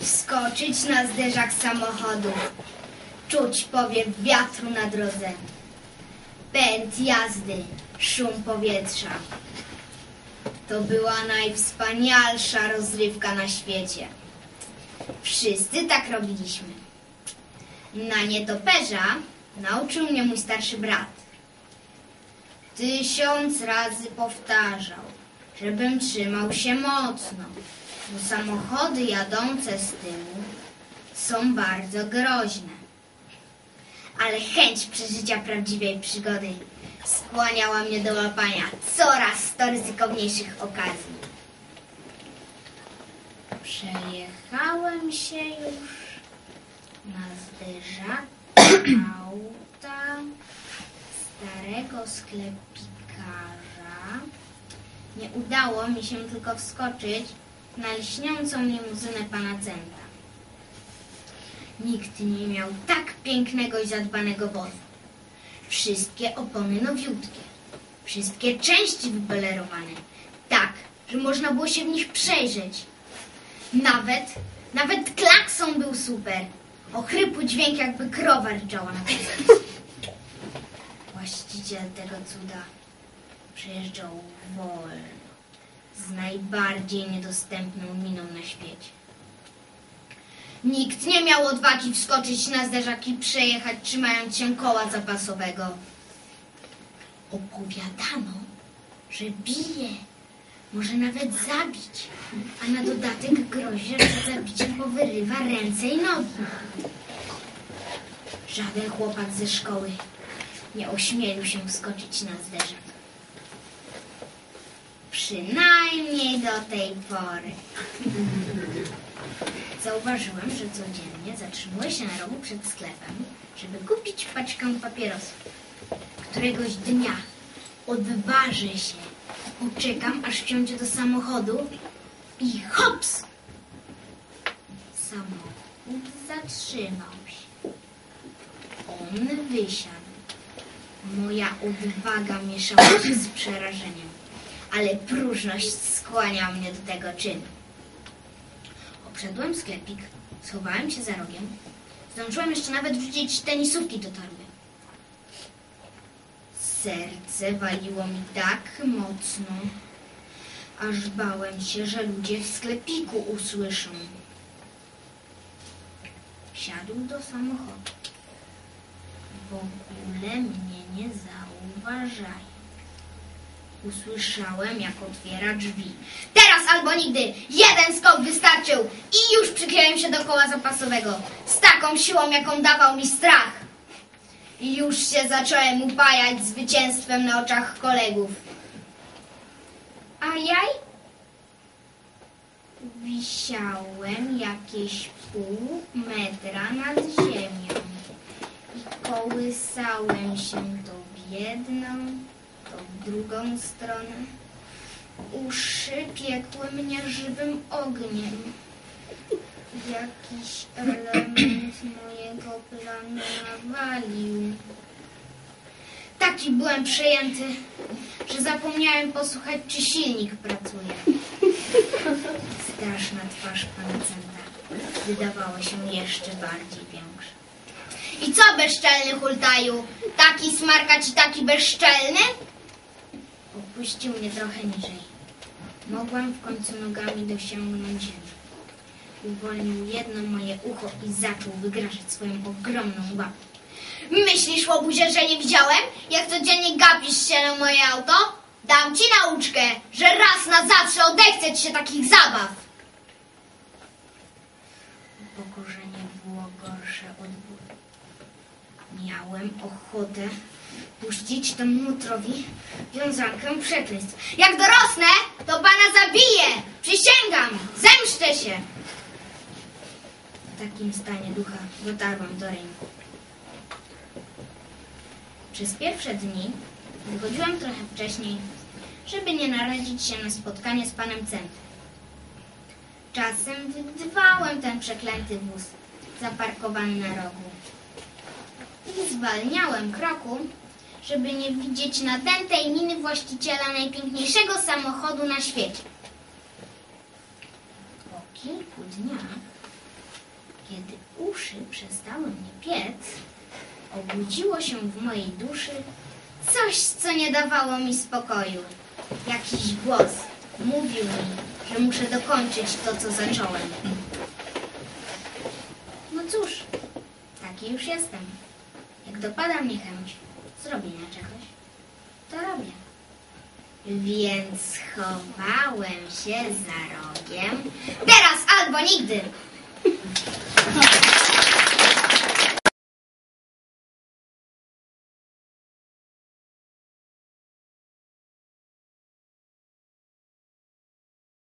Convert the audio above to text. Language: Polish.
Wskoczyć na zderzak samochodu. Czuć powiew wiatru na drodze. Pęd jazdy, szum powietrza. To była najwspanialsza rozrywka na świecie. Wszyscy tak robiliśmy. Na nietoperza nauczył mnie mój starszy brat. Tysiąc razy powtarzał, żebym trzymał się mocno, bo samochody jadące z tyłu są bardzo groźne. Ale chęć przeżycia prawdziwej przygody skłaniała mnie do łapania coraz to ryzykowniejszych okazji. Przejechałem się już na zderzak auta starego sklepikarza. Nie udało mi się tylko wskoczyć na lśniącą limuzynę pana Centa. Nikt nie miał tak pięknego i zadbanego wozu. Wszystkie opony nowiutkie, wszystkie części wypolerowane, tak, że można było się w nich przejrzeć. Nawet, nawet klakson był super. Ochrypły dźwięk jakby krowa ryczała na. Właściciel tego cuda przejeżdżał wolno, z najbardziej niedostępną miną na świecie. Nikt nie miał odwagi wskoczyć na zderzak i przejechać, trzymając się koła zapasowego. Opowiadano, że bije, może nawet zabić, a na dodatek grozi, że zabiciem powyrywa ręce i nogi. Żaden chłopak ze szkoły nie ośmielił się wskoczyć na zderzak. Przynajmniej do tej pory. Zauważyłem, że codziennie zatrzymuję się na rogu przed sklepem, żeby kupić paczkę papierosów. Któregoś dnia odważę się, poczekam, aż wsiądzie do samochodu i hops! Samochód zatrzymał się. On wysiadł. Moja odwaga mieszała się z przerażeniem, ale próżność skłaniała mnie do tego czynu. Obszedłem sklepik, schowałem się za rogiem. Zdążyłem jeszcze nawet wrzucić tenisówki do torby. Serce waliło mi tak mocno, aż bałem się, że ludzie w sklepiku usłyszą. Wsiadł do samochodu. W ogóle mnie nie zauważają. Usłyszałem, jak otwiera drzwi. Teraz albo nigdy! Jeden skok wystarczył i już przykleiłem się do koła zapasowego. Z taką siłą, jaką dawał mi strach. I już się zacząłem upajać zwycięstwem na oczach kolegów. A jaj? Wisiałem jakieś pół metra nad ziemią i kołysałem się to w jedną, w drugą stronę. Uszy piekły mnie żywym ogniem. Jakiś element mojego planu nawalił. Taki byłem przejęty, że zapomniałem posłuchać, czy silnik pracuje. Straszna twarz pana Centa wydawała się jeszcze bardziej większa. I co, bezczelny hultaju? Taki smarkacz i taki bezczelny? Opuścił mnie trochę niżej. Mogłam w końcu nogami dosięgnąć ziemi. Uwolnił jedno moje ucho i zaczął wygrażać swoją ogromną łapą. Myślisz, łobuzie, że nie widziałem, jak codziennie gapisz się na moje auto? Dam ci nauczkę, że raz na zawsze odechce ci się takich zabaw. Upokorzenie było gorsze od bólu. Miałem ochotę puścić temu nutrowi wiązankę przekleństw. Jak dorosnę, to pana zabiję! Przysięgam! Zemszczę się! W takim stanie ducha dotarłam do rynku. Przez pierwsze dni wychodziłem trochę wcześniej, żeby nie narazić się na spotkanie z panem Centem. Czasem wydwałem ten przeklęty wóz zaparkowany na rogu. I zwalniałem kroku, żeby nie widzieć nadętej miny właściciela najpiękniejszego samochodu na świecie. Po kilku dniach Kiedy uszy przestały mnie piec, obudziło się w mojej duszy coś, co nie dawało mi spokoju. Jakiś głos mówił mi, że muszę dokończyć to, co zacząłem. No cóż, taki już jestem. Dopada mnie chęć zrobienia czegoś, to robię. Więc schowałem się za rogiem. Teraz albo nigdy!